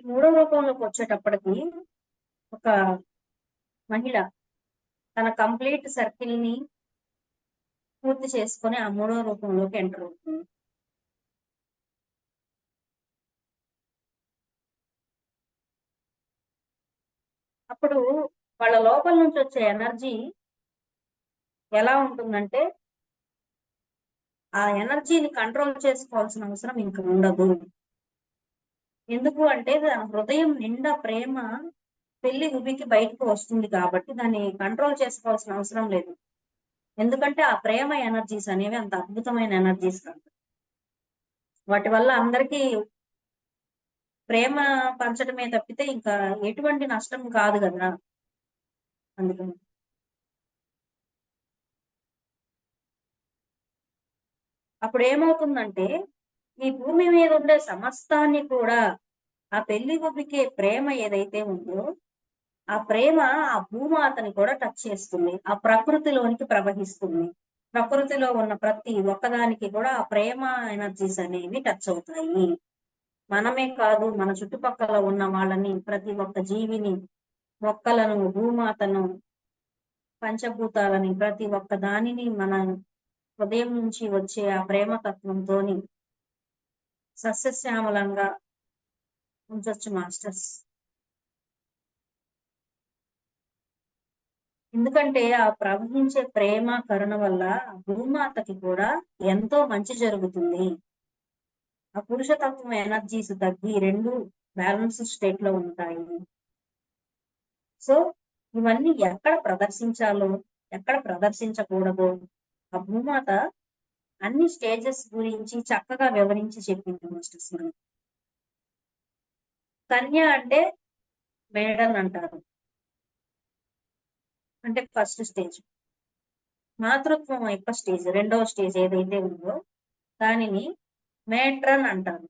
ఈ మూడో రూపంలోకి వచ్చేటప్పటికి ఒక మహిళ తన కంప్లీట్ సర్కిల్ని పూర్తి చేసుకొని ఆ మూడో రూపంలోకి ఎంటర్ అవుతుంది. అప్పుడు వాళ్ళ లోపల నుంచి వచ్చే ఎనర్జీ ఎలా ఉంటుందంటే ఆ ఎనర్జీని కంట్రోల్ చేసుకోవాల్సిన అవసరం ఇంకా ఉండదు. ఎందుకు అంటే హృదయం నిండా ప్రేమ పెళ్ళి ఉబికి బయటకు వస్తుంది కాబట్టి దాన్ని కంట్రోల్ చేసుకోవాల్సిన అవసరం లేదు. ఎందుకంటే ఆ ప్రేమ ఎనర్జీస్ అనేవి అంత అద్భుతమైన ఎనర్జీస్ వాటి వల్ల అందరికీ ప్రేమ పంచడమే తప్పితే ఇంకా ఎటువంటి నష్టం కాదు కదా. అందుకని. అప్పుడు ఏమవుతుందంటే ఈ భూమి మీద ఉండే సమస్తాన్ని కూడా ఆ పెళ్ళి గుబ్బికే ప్రేమ ఏదైతే ఉందో ఆ ప్రేమ ఆ భూమాతని కూడా టచ్ చేస్తుంది. ఆ ప్రకృతిలోనికి ప్రవహిస్తుంది. ప్రకృతిలో ఉన్న ప్రతి ఒక్కదానికి కూడా ఆ ప్రేమ ఎనర్జీస్ అనేవి టచ్ అవుతాయి. మనమే కాదు మన చుట్టుపక్కల ఉన్న వాళ్ళని ప్రతి ఒక్క జీవిని మొక్కలను భూమాతను పంచభూతాలని ప్రతి ఒక్క దానిని మన హృదయం నుంచి వచ్చే ఆ ప్రేమ తత్వంతోని సస్యశ్యామలంగా ఉంచవచ్చు మాస్టర్స్. ఎందుకంటే ఆ ప్రవహించే ప్రేమ కరుణ వల్ల భూమాతకి కూడా ఎంతో మంచి జరుగుతుంది. ఆ పురుషతత్వం ఎనర్జీస్ తగ్గి రెండు బ్యాలెన్స్ స్టేట్లో ఉంటాయి. సో ఇవన్నీ ఎక్కడ ప్రదర్శించాలో ఎక్కడ ప్రదర్శించకూడదో ఆ భూమాత అన్ని స్టేజెస్ గురించి చక్కగా వివరించి చెప్పింది మాస్టర్స్ మనకి కన్య అంటే మేడన్ అంటారు. అంటే ఫస్ట్ స్టేజ్. మాతృత్వం యొక్క స్టేజ్ రెండవ స్టేజ్ ఏదైతే ఉందో దానిని మేట్రన్ అంటారు.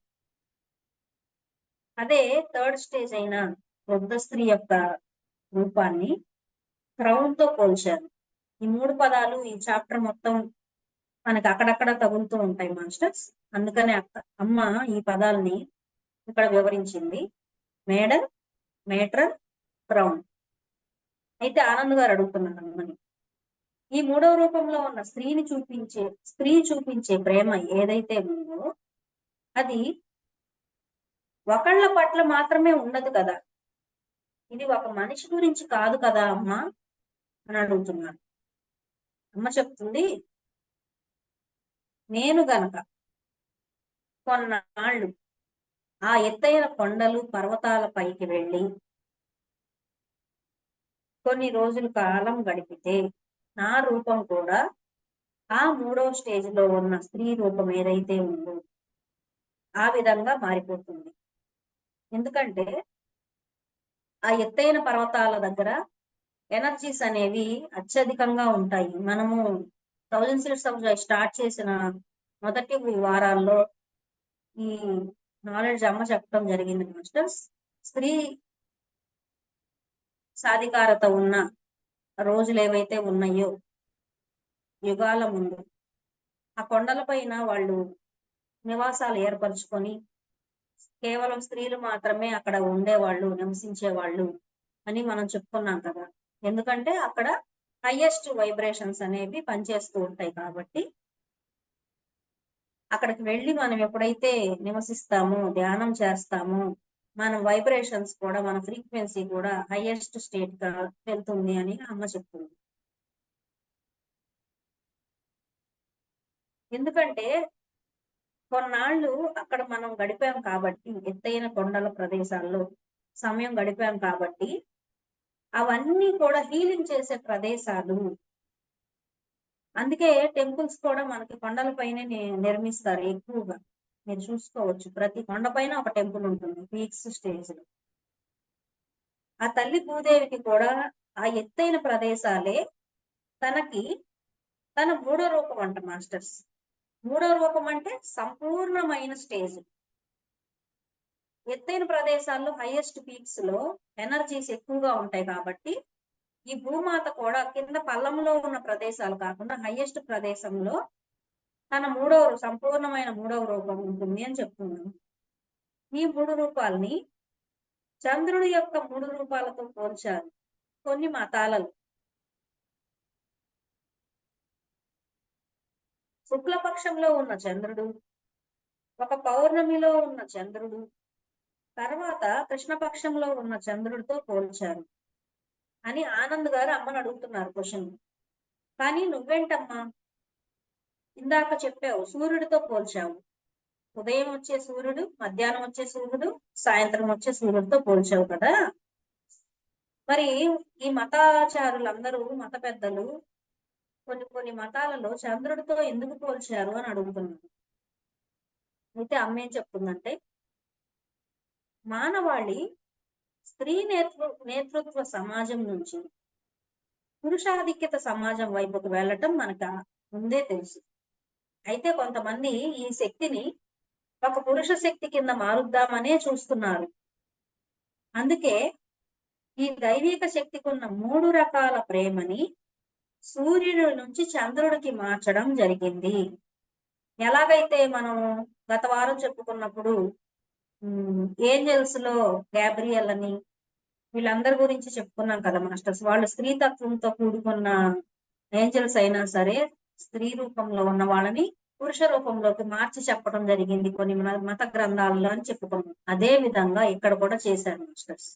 అదే థర్డ్ స్టేజ్ అయిన వృద్ధ స్త్రీ యొక్క రూపాన్ని క్రౌన్తో పోల్చారు. ఈ మూడు పదాలు ఈ చాప్టర్ మొత్తం మనకి అక్కడక్కడ తగులుతూ ఉంటాయి మాస్టర్స్. అందుకనే అక్క- అమ్మ ఈ పదాలని ఇక్కడ వివరించింది. మేడల్ మేట్రన్ క్రౌన్ అయితే ఆనంద్ గారు అడుగుతున్నారు అమ్మని ఈ మూడవ రూపంలో ఉన్న స్త్రీని చూపించే స్త్రీ చూపించే ప్రేమ ఏదైతే ఉందో అది ఒకళ్ళ పట్ల మాత్రమే ఉండదు కదా. ఇది ఒక మనిషి గురించి కాదు కదా అమ్మ అని అడుగుతున్నాను అమ్మ చెప్తుంది నేను గనక కొన్నాళ్ళు ఆ ఎత్తైన కొండలు పర్వతాల పైకి వెళ్ళి కొన్ని రోజుల కాలం గడిపితే నా రూపం కూడా ఆ మూడో స్టేజ్లో ఉన్న స్త్రీ రూపం ఏదైతే ఉందో ఆ విధంగా మారిపోతుంది. ఎందుకంటే ఆ ఎత్తైన పర్వతాల దగ్గర ఎనర్జీస్ అనేవి అత్యధికంగా ఉంటాయి. మనము థౌజండ్ సీట్స్ ఆఫ్ స్టార్ట్ చేసిన మొదటి వారాల్లో ఈ నాలెడ్జ్ అమ్మ చెప్పడం జరిగింది మాస్టర్స్. స్త్రీ సాధికారత ఉన్న రోజులు ఏవైతే ఉన్నాయో యుగాల ముందు ఆ కొండల పైన వాళ్ళు నివాసాలు ఏర్పరచుకొని కేవలం స్త్రీలు మాత్రమే అక్కడ ఉండేవాళ్ళు నివసించేవాళ్ళు అని మనం చెప్పుకున్నాం కదా. ఎందుకంటే అక్కడ హైయెస్ట్ వైబ్రేషన్స్ అనేవి పనిచేస్తూ ఉంటాయి కాబట్టి అక్కడికి వెళ్ళి మనం ఎప్పుడైతే నివసిస్తామో ధ్యానం చేస్తామో మన వైబ్రేషన్స్ కూడా మన ఫ్రీక్వెన్సీ కూడా హైయెస్ట్ స్టేట్గా వెళ్తుంది అని అమ్మ చెప్తుంది. ఎందుకంటే కొన్నాళ్ళు అక్కడ మనం గడిపాం కాబట్టి ఎత్తైన కొండల ప్రదేశాల్లో సమయం గడిపాం కాబట్టి అవన్నీ కూడా హీలింగ్ చేసే ప్రదేశాలు అందుకే టెంపుల్స్ కూడా మనకి కొండలపైనే నిర్మిస్తారు ఎక్కువగా. మీరు చూసుకోవచ్చు. ప్రతి కొండపైన ఒక టెంపుల్ ఉంటుంది పీక్స్ స్టేజ్లో ఆ తల్లి భూదేవికి కూడా ఆ ఎత్తైన ప్రదేశాలే తనకి తన మూడో రూపం అంట మాస్టర్స్. మూడో రూపం అంటే సంపూర్ణమైన స్టేజ్. ఎత్తైన ప్రదేశాల్లో హైయెస్ట్ పీక్స్లో ఎనర్జీస్ ఎక్కువగా ఉంటాయి కాబట్టి ఈ భూమాత కూడా కింద పల్లంలో ఉన్న ప్రదేశాలు కాకుండా హైయెస్ట్ ప్రదేశంలో తన మూడవ సంపూర్ణమైన మూడవ రూపం ఉంటుంది అని చెప్తున్నాను. ఈ మూడు రూపాలని చంద్రుడి యొక్క మూడు రూపాలతో పోల్చారు కొన్ని మతాలలో. శుక్లపక్షంలో ఉన్న చంద్రుడు ఒక పౌర్ణమిలో ఉన్న చంద్రుడు తర్వాత కృష్ణపక్షంలో ఉన్న చంద్రుడితో పోల్చారు అని ఆనంద్ గారు అమ్మని అడుగుతున్నారు క్వశ్చన్. కానీ నువ్వేంటమ్మా? ఇందాక చెప్పావు సూర్యుడితో పోల్చావు. ఉదయం వచ్చే సూర్యుడు మధ్యాహ్నం వచ్చే సూర్యుడు సాయంత్రం వచ్చే సూర్యుడితో పోల్చావు కదా? మరి ఈ మతాచారులందరూ మత పెద్దలు కొన్ని కొన్ని మతాలలో చంద్రుడితో ఎందుకు పోల్చారు అని అడుగుతున్నారు. అయితే అమ్మ ఏం చెప్తుందంటే మానవాళి స్త్రీ నేతృ నేతృత్వ సమాజం నుంచి పురుషాధిక్యత సమాజం వైపుకు వెళ్ళటం మనకు ముందే తెలుసు. అయితే కొంతమంది ఈ శక్తిని ఒక పురుష శక్తి కింద మారుద్దామనే చూస్తున్నారు. అందుకే ఈ దైవిక శక్తికి ఉన్న మూడు రకాల ప్రేమని సూర్యుడి నుంచి చంద్రుడికి మార్చడం జరిగింది. ఎలాగైతే మనం గత వారం చెప్పుకున్నప్పుడు ఏంజల్స్లో గ్యాబ్రియల్ అని వీళ్ళందరి గురించి చెప్పుకున్నాం కదా మాస్టర్స్. వాళ్ళు స్త్రీతత్వంతో కూడుకున్న ఏంజల్స్ అయినా సరే స్త్రీ రూపంలో ఉన్న వాళ్ళని పురుష రూపంలోకి మార్చి చెప్పడం జరిగింది కొన్ని మత గ్రంథాలలో అని చెప్పుకున్నాం. అదే విధంగా ఇక్కడ కూడా చేశారు మాస్టర్స్.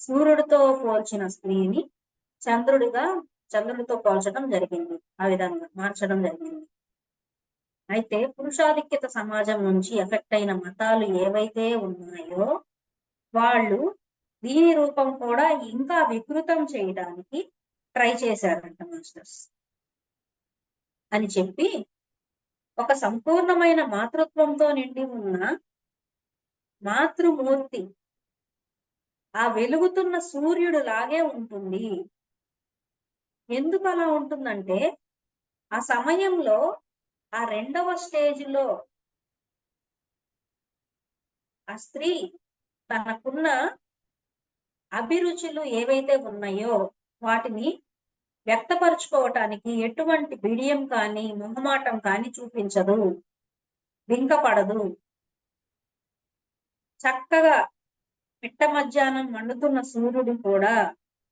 సూర్యుడితో పోల్చిన స్త్రీని చంద్రుడిగా చంద్రుడితో పోల్చడం జరిగింది. ఆ విధంగా మార్చడం జరిగింది. అయితే పురుషాధిక్యత సమాజం నుంచి ఎఫెక్ట్ అయిన మతాలు ఏవైతే ఉన్నాయో వాళ్ళు దీని రూపం కూడా ఇంకా వికృతం చేయడానికి ట్రై చేశారంట మాస్టర్స్ అని చెప్పి ఒక సంపూర్ణమైన మాతృత్వంతో నిండి ఉన్న మాతృమూర్తి ఆ వెలుగుతున్న సూర్యుడు లాగే ఉంటుంది. ఎందుకు అలా ఉంటుందంటే ఆ సమయంలో ఆ రెండవ స్టేజ్లో ఆ స్త్రీ తనకున్న అభిరుచులు ఏవైతే ఉన్నాయో వాటిని వ్యక్తపరుచుకోవటానికి ఎటువంటి బిడియం కానీ మొహమాటం కానీ చూపించదు. వింకపడదు చక్కగా పిట్ట మధ్యాహ్నం మండుతున్న సూర్యుడు కూడా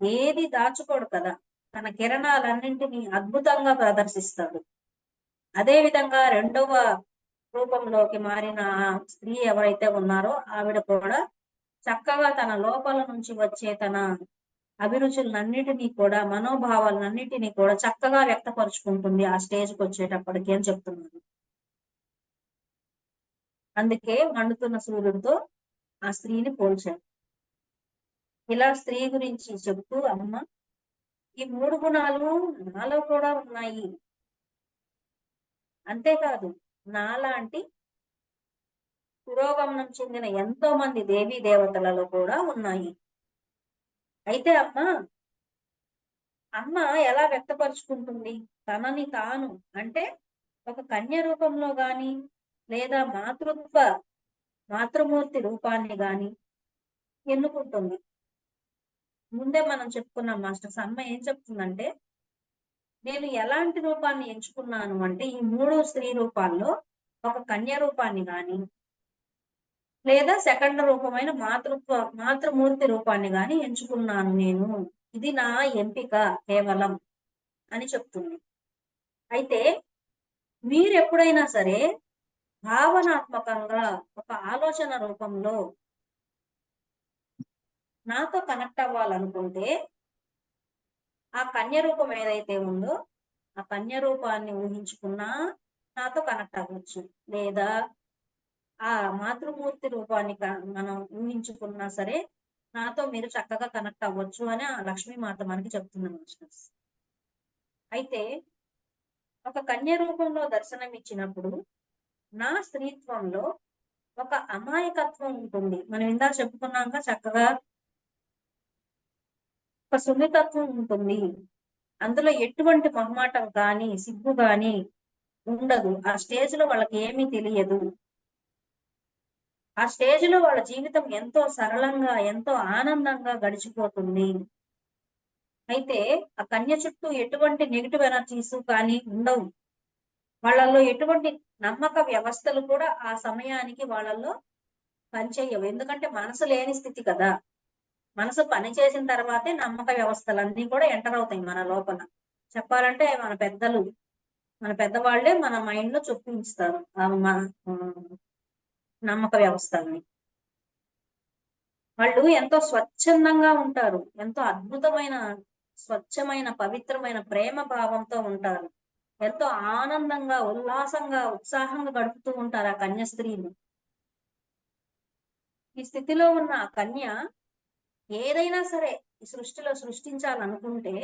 ఏది దాచుకోడు కదా. తన కిరణాలన్నింటినీ అద్భుతంగా ప్రదర్శిస్తాడు. అదే విధంగా రెండవ రూపంలోకి మారిన స్త్రీ ఎవరైతే ఉన్నారో ఆవిడ కూడా చక్కగా తన లోపల నుంచి వచ్చే తన అభిరుచులన్నిటినీ కూడా మనోభావాలన్నిటినీ కూడా చక్కగా వ్యక్తపరుచుకుంటుంది ఆ స్టేజ్కి వచ్చేటప్పటికి అని చెప్తున్నారు. అందుకే మండుతున్న సూర్యుడితో ఆ స్త్రీని పోల్చారు. ఇలా స్త్రీ గురించి చెప్తూ అమ్మ ఈ మూడు గుణాలు నాలో కూడా ఉన్నాయి. అంతేకాదు నాలాంటి పురోగమనం చెందిన ఎంతో మంది దేవీ దేవతలలో కూడా ఉన్నాయి. అయితే అమ్మ అమ్మ ఎలా వ్యక్తపరుచుకుంటుంది? తనని తాను అంటే ఒక కన్య రూపంలో గాని లేదా మాతృత్వ మాతృమూర్తి రూపాన్ని గాని ఎన్నుకుంటుంది? ముందే మనం చెప్పుకున్నాం మాస్టర్స్ అమ్మ ఏం చెప్తుందంటే నేను ఎలాంటి రూపాన్ని ఎంచుకున్నాను అంటే ఈ మూడు స్త్రీ రూపాల్లో ఒక కన్య రూపాన్ని గాని లేదా సెకండ్ రూపమైన మాతృత్వ మాతృమూర్తి రూపాన్ని గాని ఎంచుకున్నాను నేను. ఇది నా ఎంపిక కేవలం అని చెప్తుంది. అయితే మీరు ఎప్పుడైనా సరే భావనాత్మకంగా ఒక ఆలోచన రూపంలో నాతో కనెక్ట్ అవ్వాలనుకుంటే ఆ కన్య రూపం ఏదైతే ఉందో ఆ కన్య రూపాన్ని ఊహించుకున్నా నాతో కనెక్ట్ అవ్వచ్చు. లేదా ఆ మాతృమూర్తి రూపాన్ని మనం ఊహించుకున్నా సరే నాతో మీరు చక్కగా కనెక్ట్ అవ్వచ్చు అని ఆ లక్ష్మీమాత మనకి చెప్తుంది మాస్టర్స్. అయితే ఒక కన్య రూపంలో దర్శనం ఇచ్చినప్పుడు నా స్త్రీత్వంలో ఒక అమాయకత్వం ఉంటుంది. మనం ఇందాక చెప్పుకున్నాక చక్కగా ఒక సున్నితత్వం ఉంటుంది. అందులో ఎటువంటి మొహమాటం కానీ సిగ్గు కానీ ఉండదు. ఆ స్టేజ్లో వాళ్ళకి ఏమీ తెలియదు. ఆ స్టేజ్లో వాళ్ళ జీవితం ఎంతో సరళంగా ఎంతో ఆనందంగా గడిచిపోతుంది. అయితే ఆ కన్య చుట్టూ ఎటువంటి నెగిటివ్ ఎనర్జీస్ కానీ ఉండవు. వాళ్ళల్లో ఎటువంటి నమ్మక వ్యవస్థలు కూడా ఆ సమయానికి వాళ్ళల్లో పనిచేయవు. ఎందుకంటే మనసు లేని స్థితి కదా. మనసు పని చేసిన తర్వాతే నమ్మక వ్యవస్థలన్నీ కూడా ఎంటర్ అవుతాయి మన లోపల. చెప్పాలంటే మన పెద్దలు మన పెద్దవాళ్ళే మన మైండ్లో చొప్పించుతారు. ఆ మన నమ్మక వ్యవస్థల్ని. వాళ్ళు ఎంతో స్వచ్ఛందంగా ఉంటారు. ఎంతో అద్భుతమైన స్వచ్ఛమైన పవిత్రమైన ప్రేమ భావంతో ఉంటారు. ఎంతో ఆనందంగా ఉల్లాసంగా ఉత్సాహంగా గడుపుతూ ఉంటారు ఆ కన్య స్త్రీలు ఈ స్థితిలో ఉన్న ఆ కన్య ఏదైనా సరే ఈ సృష్టిలో సృష్టించాలనుకుంటే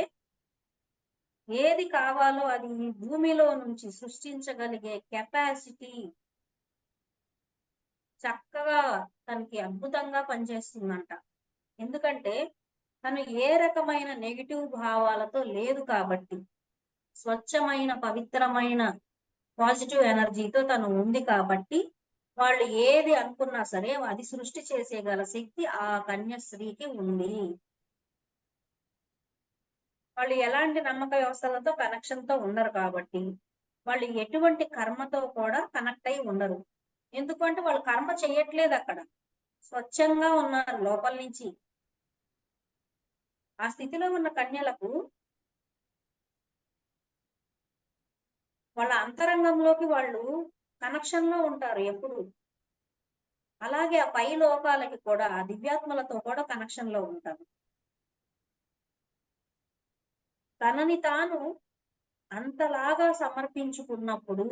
ఏది కావాలో అది ఈ భూమిలో నుంచి సృష్టించగలిగే కెపాసిటీ చక్కగా తనకి అద్భుతంగా పనిచేస్తుందంట. ఎందుకంటే తను ఏ రకమైన నెగిటివ్ భావాలతో లేదు కాబట్టి స్వచ్ఛమైన పవిత్రమైన పాజిటివ్ ఎనర్జీతో తను ఉంది కాబట్టి వాళ్ళు ఏది అనుకున్నా సరే అది సృష్టి చేసేగల శక్తి ఆ కన్యశ్రీకి ఉంది. వాళ్ళు ఎలాంటి నమ్మక వ్యవస్థలతో కనెక్షన్తో ఉండరు కాబట్టి వాళ్ళు ఎటువంటి కర్మతో కూడా కనెక్ట్ అయి ఉండరు. ఎందుకంటే వాళ్ళు కర్మ చేయట్లేదు అక్కడ. స్వచ్ఛంగా ఉన్నారు లోపల నుంచి. ఆ స్థితిలో ఉన్న కన్యలకు వాళ్ళ అంతరంగంలోకి వాళ్ళు కనెక్షన్లో ఉంటారు ఎప్పుడు. అలాగే ఆ పై లోకాలకి కూడా ఆ దివ్యాత్మలతో కూడా కనెక్షన్లో ఉంటారు. తనని తాను అంతలాగా సమర్పించుకున్నప్పుడు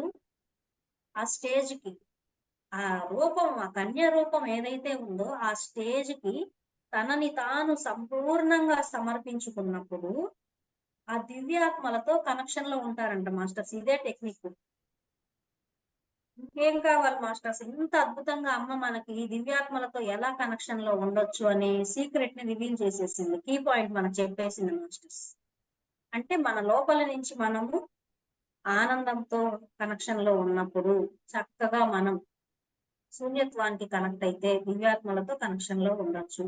ఆ స్టేజ్కి ఆ రూపం ఆ కన్య రూపం ఏదైతే ఉందో ఆ స్టేజ్కి తనని తాను సంపూర్ణంగా సమర్పించుకున్నప్పుడు ఆ దివ్యాత్మలతో కనెక్షన్లో ఉంటారంట మాస్టర్స్. ఇదే టెక్నిక్. ఇంకేం కావాలి మాస్టర్స్ ఇంత అద్భుతంగా అమ్మ మనకి ఈ దివ్యాత్మలతో ఎలా కనెక్షన్లో ఉండొచ్చు అనే సీక్రెట్ని రివీల్ చేసేసింది. కీ పాయింట్ మనకు చెప్పేసింది మాస్టర్స్. అంటే మన లోపల నుంచి మనము ఆనందంతో కనెక్షన్లో ఉన్నప్పుడు చక్కగా మనం శూన్యత్వానికి కనెక్ట్ అయితే దివ్యాత్మలతో కనెక్షన్లో ఉండొచ్చు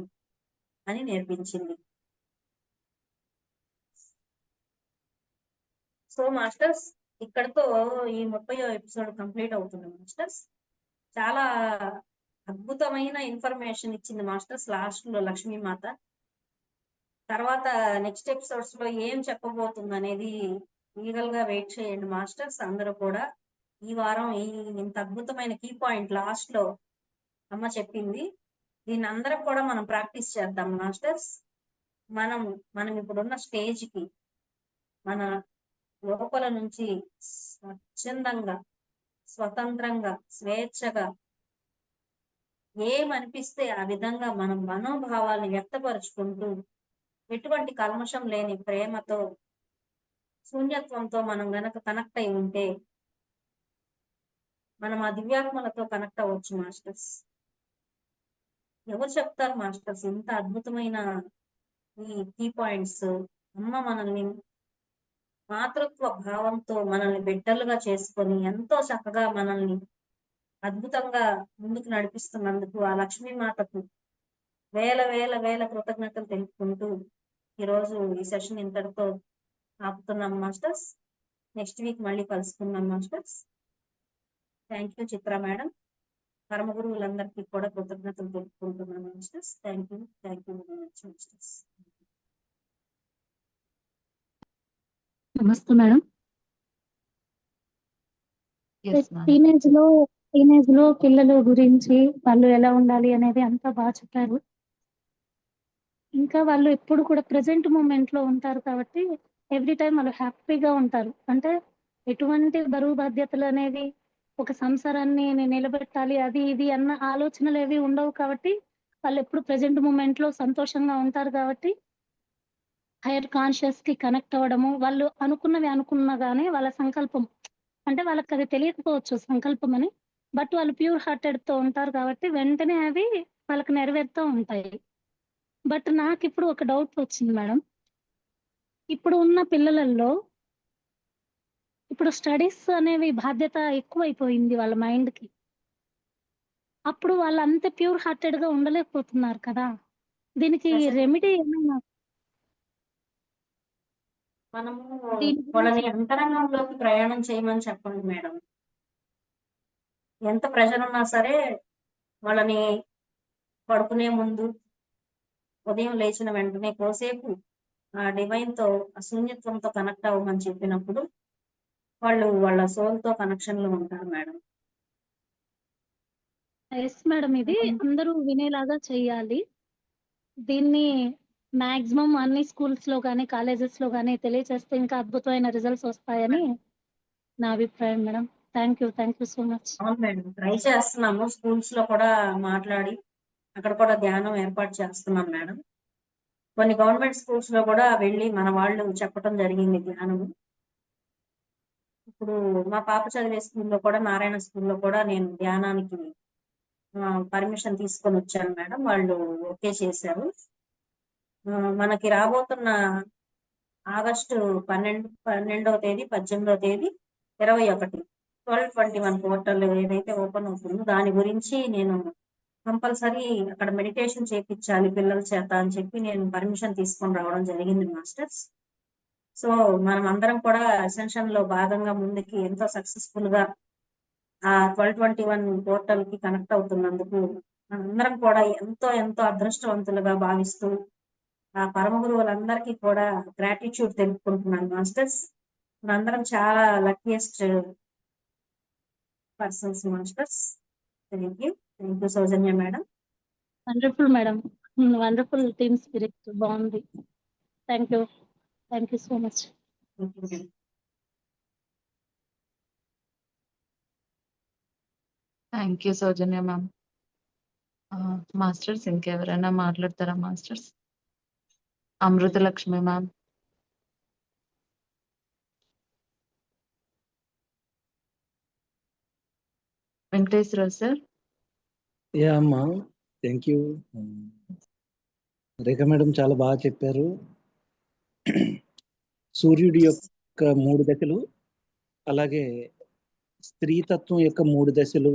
అని నేర్పించింది. సో మాస్టర్స్ ఇక్కడతో ఈ ముప్పై ఎపిసోడ్ కంప్లీట్ అవుతుంది మాస్టర్స్. చాలా అద్భుతమైన ఇన్ఫర్మేషన్ ఇచ్చింది మాస్టర్స్ లాస్ట్లో లక్ష్మీమాత. తర్వాత నెక్స్ట్ ఎపిసోడ్స్లో ఏం చెప్పబోతుంది అనేది ఈగల్గా వెయిట్ చేయండి మాస్టర్స్ అందరూ కూడా. ఈ వారం ఈ ఇంత అద్భుతమైన కీ పాయింట్ లాస్ట్లో అమ్మ చెప్పింది. దీని అందరం కూడా మనం ప్రాక్టీస్ చేద్దాం మాస్టర్స్. మనం మనం ఇప్పుడున్న స్టేజ్కి మన లోపల నుంచి స్వచ్ఛందంగా స్వతంత్రంగా స్వేచ్ఛగా ఏమనిపిస్తే ఆ విధంగా మనం మనోభావాలను వ్యక్తపరుచుకుంటూ ఎటువంటి కల్మషం లేని ప్రేమతో శూన్యత్వంతో మనం గనక కనెక్ట్ అయి ఉంటే మనం ఆ దివ్యాత్మలతో కనెక్ట్ అవ్వచ్చు మాస్టర్స్. ఎవరు చెప్తారు మాస్టర్స్? ఇంత అద్భుతమైన ఈ కీ పాయింట్స్. అమ్మ మనల్ని మాతృత్వ భావంతో మనల్ని బిడ్డలుగా చేసుకొని ఎంతో చక్కగా మనల్ని అద్భుతంగా ముందుకు నడిపిస్తున్నందుకు ఆ లక్ష్మీమాతకు వేల వేల వేల కృతజ్ఞతలు తెలుపుకుంటూ ఈరోజు ఈ సెషన్ ఇంతటితో ఆపుతున్నాం మాస్టర్స్. నెక్స్ట్ వీక్ మళ్ళీ కలుసుకుందాం masters. Thank you Chitra madam. పరమ గురువులందరికీ కూడా కృతజ్ఞతలు తెలుపుకుంటున్నాను masters. Thank you thank you very much masters. నమస్తే మేడం. టీనేజ్లో టీనేజ్లో పిల్లల గురించి వాళ్ళు ఎలా ఉండాలి అనేది అంతా బాగా చెప్పారు. ఇంకా వాళ్ళు ఎప్పుడు కూడా ప్రజెంట్ మూమెంట్లో ఉంటారు కాబట్టి ఎవ్రీ టైం వాళ్ళు హ్యాపీగా ఉంటారు. అంటే ఎటువంటి బరువు బాధ్యతలు అనేవి ఒక సంసారాన్ని నేను నిలబెట్టాలి అది ఇది అన్న ఆలోచనలు ఏవి ఉండవు కాబట్టి వాళ్ళు ఎప్పుడు ప్రజెంట్ మూమెంట్లో సంతోషంగా ఉంటారు కాబట్టి హైయర్ కాన్షియస్కి కనెక్ట్ అవ్వడము వాళ్ళు అనుకున్నవి అనుకున్నగానే వాళ్ళ సంకల్పం అంటే వాళ్ళకి అది తెలియకపోవచ్చు సంకల్పం అని బట్ వాళ్ళు ప్యూర్ హార్టెడ్తో ఉంటారు కాబట్టి వెంటనే అవి వాళ్ళకి నెరవేరుతూ ఉంటాయి. బట్ నాకు ఇప్పుడు ఒక డౌట్ వచ్చింది మేడం. ఇప్పుడు ఉన్న పిల్లలలో ఇప్పుడు స్టడీస్ అనేవి బాధ్యత ఎక్కువైపోయింది వాళ్ళ మైండ్కి. అప్పుడు వాళ్ళు అంత ప్యూర్ హార్టెడ్గా ఉండలేకపోతున్నారు కదా. దీనికి రెమెడీ ఏమైనా మనము వాళ్ళని అంతరంగంలోకి ప్రయాణం చేయమని చెప్పండి మేడం. ఎంత ప్రెషర్ ఉన్నా సరే వాళ్ళని పడుకునే ముందు ఉదయం లేచిన వెంటనే కోసేపు ఆ డివైన్తో ఆ శూన్యత్వంతో కనెక్ట్ అవ్వమని చెప్పినప్పుడు వాళ్ళు వాళ్ళ సోల్తో కనెక్షన్లో ఉంటారు మేడం. ఎస్ మేడం ఇది అందరూ వినేలాగా చెయ్యాలి. దీన్ని మాక్సిమం అన్ని స్కూల్స్లో కానీ కాలేజెస్లో కానీ తెలియజేస్తే ఇంకా అద్భుతమైన రిజల్ట్స్ వస్తాయని నా అభిప్రాయం madam. Thank you thank you so much. అవును మేడం. ట్రై చేస్తున్నాము. స్కూల్స్లో కూడా మాట్లాడి అక్కడ కూడా ధ్యానం ఏర్పాటు చేస్తున్నాం మేడం. కొన్ని గవర్నమెంట్ స్కూల్స్లో కూడా వెళ్ళి మన వాళ్ళు చెప్పడం జరిగింది ధ్యానము. ఇప్పుడు మా పాప చదివే స్కూల్లో కూడా నారాయణ స్కూల్లో కూడా నేను ధ్యానానికి పర్మిషన్ తీసుకొని వచ్చాను మేడం. వాళ్ళు ఓకే చేశారు. మనకి రాబోతున్న ఆగస్టు పన్నెండు పన్నెండవ తేదీ పద్దెనిమిదవ తేదీ ఇరవై ఒకటి. ట్వెల్వ్ ట్వంటీ వన్ పోర్టల్ ఏదైతే ఓపెన్ అవుతుందో దాని గురించి నేను కంపల్సరీ అక్కడ మెడిటేషన్ చేపించాలి పిల్లల చేత అని చెప్పి నేను పర్మిషన్ తీసుకొని రావడం జరిగింది మాస్టర్స్. సో మనం అందరం కూడా అసెన్షన్లో భాగంగా ముందుకి ఎంతో సక్సెస్ఫుల్గా ఆ ట్వెల్వ్ ట్వంటీ వన్ పోర్టల్కి కనెక్ట్ అవుతున్నందుకు మనందరం కూడా ఎంతో ఎంతో అదృష్టవంతులుగా భావిస్తూ ఆ పరమ గురువులందరికీ కూడా గ్రాటిట్యూడ్ తెలుపుకుంటున్నాను మాస్టర్స్ మనందరం చాలా luckiest persons masters thank you thank you Soujanya madam. Wonderful madam. Wonderful team spirit బాగుంది. Thank you thank you so much thank you madam thank you Soujanya ma'am masters ఇంకెవరైనా మాట్లాడతారా masters Amruthalakshmi ma'am. Venkateswararao sir. Yeah అమ్మా thank you Rekha madam చాలా బాగా చెప్పారు. సూర్యుడి యొక్క మూడు దశలు అలాగే స్త్రీతత్వం యొక్క మూడు దశలు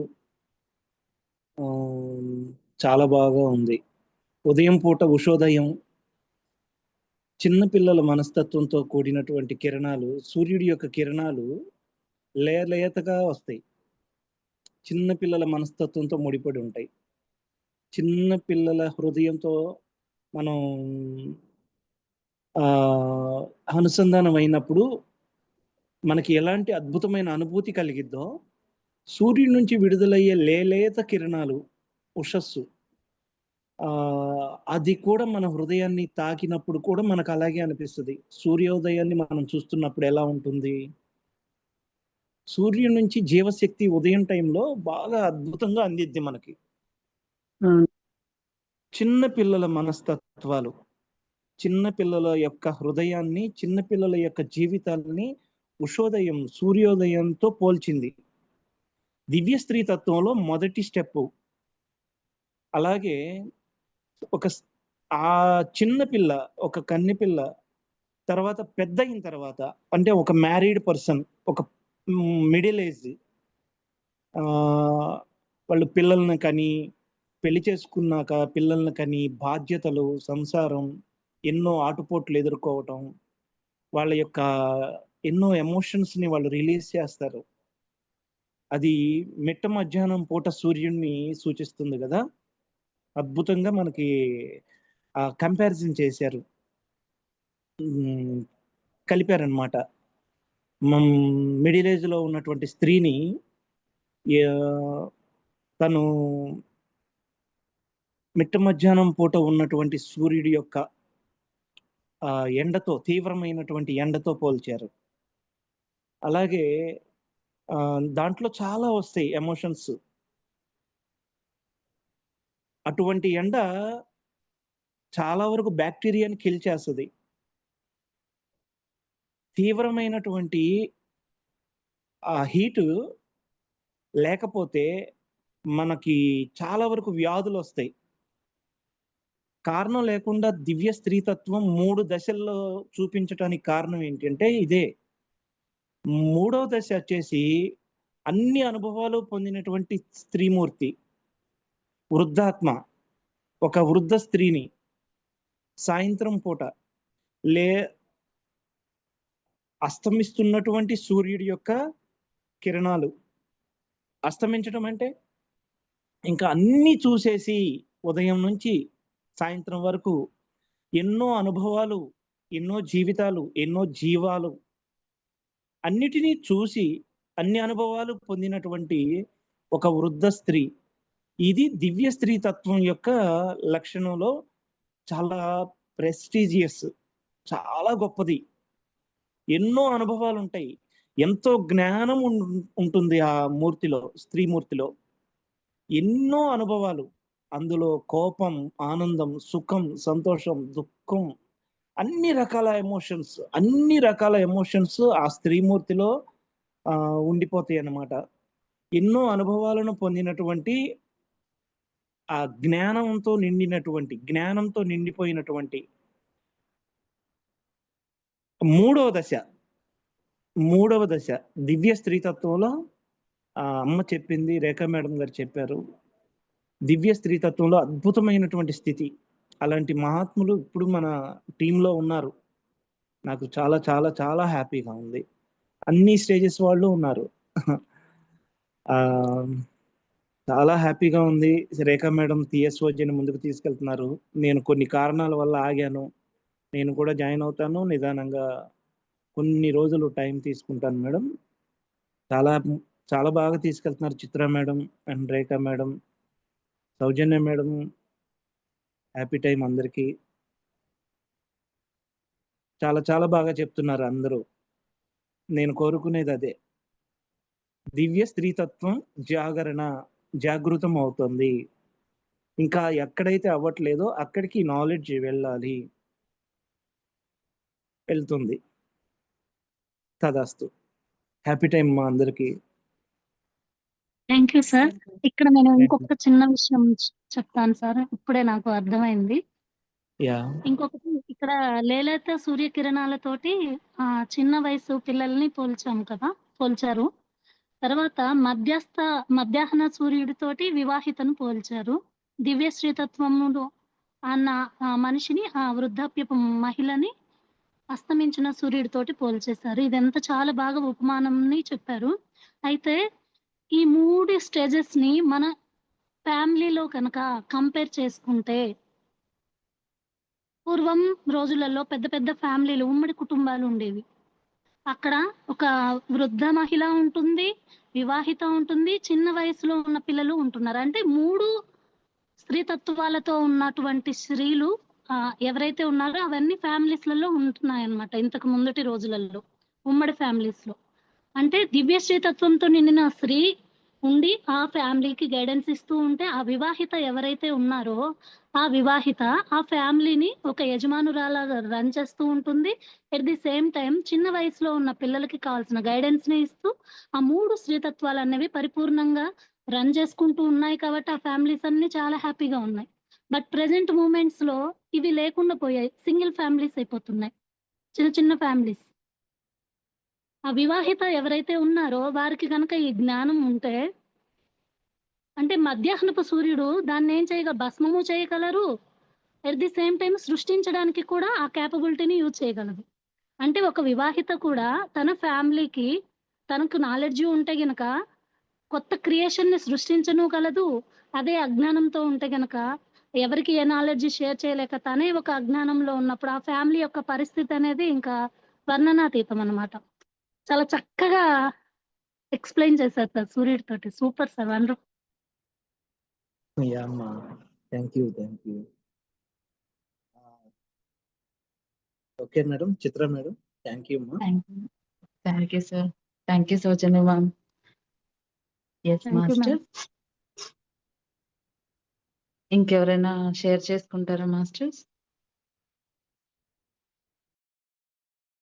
చాలా బాగా ఉంది. ఉదయం పూట ఉషోదయం చిన్నపిల్లల మనస్తత్వంతో కూడినటువంటి కిరణాలు సూర్యుడి యొక్క కిరణాలు లేలేతగా వస్తాయి. చిన్నపిల్లల మనస్తత్వంతో ముడిపడి ఉంటాయి. చిన్న పిల్లల హృదయంతో మనం అనుసంధానం అయినప్పుడు మనకి ఎలాంటి అద్భుతమైన అనుభూతి కలిగిద్దో సూర్యుడి నుంచి విడుదలయ్యే లేలేత కిరణాలు ఉషస్సు అది కూడా మన హృదయాన్ని తాకినప్పుడు కూడా మనకు అలాగే అనిపిస్తుంది. సూర్యోదయాన్ని మనం చూస్తున్నప్పుడు ఎలా ఉంటుంది? సూర్యుడి నుంచి జీవశక్తి ఉదయం టైంలో బాగా అద్భుతంగా అందిద్ది మనకి. చిన్న పిల్లల మనస్తత్వాలు చిన్న పిల్లల యొక్క హృదయాన్ని చిన్న పిల్లల యొక్క జీవితాలని ఉషోదయం సూర్యోదయంతో పోల్చింది. దివ్య స్త్రీ తత్వంలో మొదటి స్టెప్ అలాగే ఒక ఆ చిన్న పిల్ల ఒక కన్ని పిల్ల తర్వాత పెద్ద అయిన తర్వాత అంటే ఒక మ్యారీడ్ పర్సన్ ఒక మిడిల్ ఏజ్ వాళ్ళు పిల్లల్ని కానీ పెళ్ళి చేసుకున్నాక పిల్లల్ని కానీ బాధ్యతలు సంసారం ఎన్నో ఆటుపోట్లు ఎదుర్కోవటం వాళ్ళ యొక్క ఎన్నో ఎమోషన్స్ని వాళ్ళు రిలీజ్ చేస్తారు. అది మిట్ట మధ్యాహ్నం పూట సూర్యుడిని సూచిస్తుంది కదా? అద్భుతంగా మనకి కంపారిజన్ చేశారు. కలిపారనమాట మిడిల్ ఏజ్లో ఉన్నటువంటి స్త్రీని తను మిట్ట మధ్యాహ్నం పూట ఉన్నటువంటి సూర్యుడి యొక్క ఎండతో తీవ్రమైనటువంటి ఎండతో పోల్చారు. అలాగే దాంట్లో చాలా వస్తాయి ఎమోషన్స్ అటువంటి ఎండ చాలా వరకు బ్యాక్టీరియాని కిల్ చేస్తుంది. తీవ్రమైనటువంటి ఆ హీటు లేకపోతే మనకి చాలా వరకు వ్యాధులు వస్తాయి. కారణం లేకుండా దివ్య స్త్రీతత్వం మూడు దశల్లో చూపించడానికి కారణం ఏంటంటే ఇదే. మూడవ దశ వచ్చేసి అన్ని అనుభవాలు పొందినటువంటి స్త్రీమూర్తి. వృద్ధాత్మ ఒక వృద్ధ స్త్రీని సాయంత్రం పూట లే అస్తమిస్తున్నటువంటి సూర్యుడి యొక్క కిరణాలు. అస్తమించడం అంటే ఇంకా అన్నీ చూసేసి ఉదయం నుంచి సాయంత్రం వరకు ఎన్నో అనుభవాలు ఎన్నో జీవితాలు ఎన్నో జీవాలు అన్నిటినీ చూసి అన్ని అనుభవాలు పొందినటువంటి ఒక వృద్ధ స్త్రీ ఇది దివ్య స్త్రీ తత్వం యొక్క లక్షణంలో చాలా ప్రెస్టీజియస్ చాలా గొప్పది. ఎన్నో అనుభవాలు ఉంటాయి ఎంతో జ్ఞానం ఉంటుంది ఆ మూర్తిలో స్త్రీ మూర్తిలో. ఎన్నో అనుభవాలు. అందులో కోపం ఆనందం సుఖం సంతోషం దుఃఖం అన్ని రకాల ఎమోషన్స్ అన్ని రకాల ఎమోషన్స్ ఆ స్త్రీమూర్తిలో ఉండిపోతాయి అన్నమాట ఎన్నో అనుభవాలను పొందినటువంటి ఆ జ్ఞానంతో నిండినటువంటి జ్ఞానంతో నిండిపోయినటువంటి మూడవ దశ మూడవ దశ దివ్య స్త్రీతత్వంలో ఆ అమ్మ చెప్పింది రేఖా మేడం గారు చెప్పారు దివ్య స్త్రీతత్వంలో అద్భుతమైనటువంటి స్థితి. అలాంటి మహాత్ములు ఇప్పుడు మన టీంలో ఉన్నారు. నాకు చాలా చాలా చాలా హ్యాపీగా ఉంది. అన్ని స్టేజెస్ వాళ్ళు ఉన్నారు. ఆ చాలా హ్యాపీగా ఉంది. రేఖ మేడం టీఎస్ఓజీని ముందుకు తీసుకెళ్తున్నారు. నేను కొన్ని కారణాల వల్ల ఆగాను. నేను కూడా జాయిన్ అవుతాను. నిదానంగా కొన్ని రోజులు టైం తీసుకుంటాను మేడం. చాలా చాలా బాగా తీసుకెళ్తున్నారు Chitra madam and Rekha madam. Soujanya madam happy time అందరికీ. చాలా చాలా బాగా చెప్తున్నారు అందరూ. నేను కోరుకునేది అదే. దివ్య స్త్రీతత్వం జాగరణ. జాగృతం అవుతుంది ఇంకా ఎక్కడైతే అవ్వట్లేదో అక్కడికి నాలెడ్జ్ వెళ్ళాలి. వెళ్తుంది. తదాస్తు. హ్యాపీ టైం మా అందరికి. థ్యాంక్ యూ సార్ ఇక్కడ నేను. ఇంకొక చిన్న విషయం చెప్తాను సార్ ఇప్పుడే నాకు అర్థమైంది. యా. ఇంకొకటి ఇక్కడ లేలేత సూర్యకిరణాలతోటి ఆ చిన్న వయసు పిల్లల్ని పోల్చాం కదా పోల్చారు. తర్వాత మధ్యస్థ మధ్యాహ్న సూర్యుడితోటి వివాహితను పోల్చారు. దివ్యశ్రీతత్వములు అన్న ఆ మనిషిని ఆ వృద్ధాప్యపు మహిళని అస్తమించిన సూర్యుడితోటి పోల్చేశారు. ఇదంతా చాలా బాగా ఉపమానంని చెప్పారు. అయితే ఈ మూడు స్టేజెస్ని మన ఫ్యామిలీలో కనుక కంపేర్ చేసుకుంటే పూర్వం రోజులలో పెద్ద పెద్ద ఫ్యామిలీలు ఉమ్మడి కుటుంబాలు ఉండేవి. అక్కడ ఒక వృద్ధ మహిళ ఉంటుంది వివాహిత ఉంటుంది చిన్న వయసులో ఉన్న పిల్లలు ఉంటున్నారు. అంటే మూడు స్త్రీతత్వాలతో ఉన్నటువంటి స్త్రీలు ఎవరైతే ఉన్నారో అవన్నీ ఫ్యామిలీస్లలో లలో ఇంతకు ముందటి రోజులలో ఉమ్మడి ఫ్యామిలీస్లో. అంటే దివ్య స్త్రీతత్వంతో నిండిన స్త్రీ ఉండి ఆ ఫ్యామిలీకి గైడెన్స్ ఇస్తూ ఉంటే ఆ వివాహిత ఎవరైతే ఉన్నారో ఆ వివాహిత ఆ ఫ్యామిలీని ఒక యజమానురాలాగా రన్ చేస్తూ ఉంటుంది. ఎట్ ది సేమ్ టైం చిన్న వయసులో ఉన్న పిల్లలకి కావాల్సిన గైడెన్స్ని ఇస్తూ ఆ మూడు స్త్రీతత్వాలు అనేవి పరిపూర్ణంగా రన్ చేసుకుంటూ ఉన్నాయి కాబట్టి ఆ ఫ్యామిలీస్ అన్ని చాలా హ్యాపీగా ఉన్నాయి. బట్ ప్రెసెంట్ మూమెంట్స్లో ఇవి లేకుండా పోయాయి. సింగిల్ ఫ్యామిలీస్ అయిపోతున్నాయి. చిన్న చిన్న ఫ్యామిలీస్ ఆ వివాహిత ఎవరైతే ఉన్నారో వారికి కనుక ఈ జ్ఞానం ఉంటే అంటే మధ్యాహ్నపు సూర్యుడు దాన్ని ఏం చేయగల భస్మము చేయగలరు. ఎట్ ది సేమ్ టైం సృష్టించడానికి కూడా ఆ క్యాపబిలిటీని యూజ్ చేయగలదు అంటే ఒక వివాహిత కూడా తన ఫ్యామిలీకి తనకు నాలెడ్జ్ ఉంటే గనక కొత్త క్రియేషన్ని సృష్టించను గలదు. అదే అజ్ఞానంతో ఉంటే గనక ఎవరికి ఏ నాలెడ్జ్ షేర్ చేయలేక తనే ఒక అజ్ఞానంలో ఉన్నప్పుడు ఆ ఫ్యామిలీ యొక్క పరిస్థితి అనేది ఇంకా వర్ణనాతీతం అనమాట చాలా చక్కగా ఎక్స్ప్లెయిన్ చేశారు సార్ సూర్యుడితోటి సూపర్ సార్. వండర్ యా అమ్మా. Thank you thank you. Okay madam. Chitra madam thank you thank you. Sir. Thank you Soujanya ma'am. Yes. Master. ఇంకెవరైనా షేర్ చేసుకుంటారా మాస్టర్స్?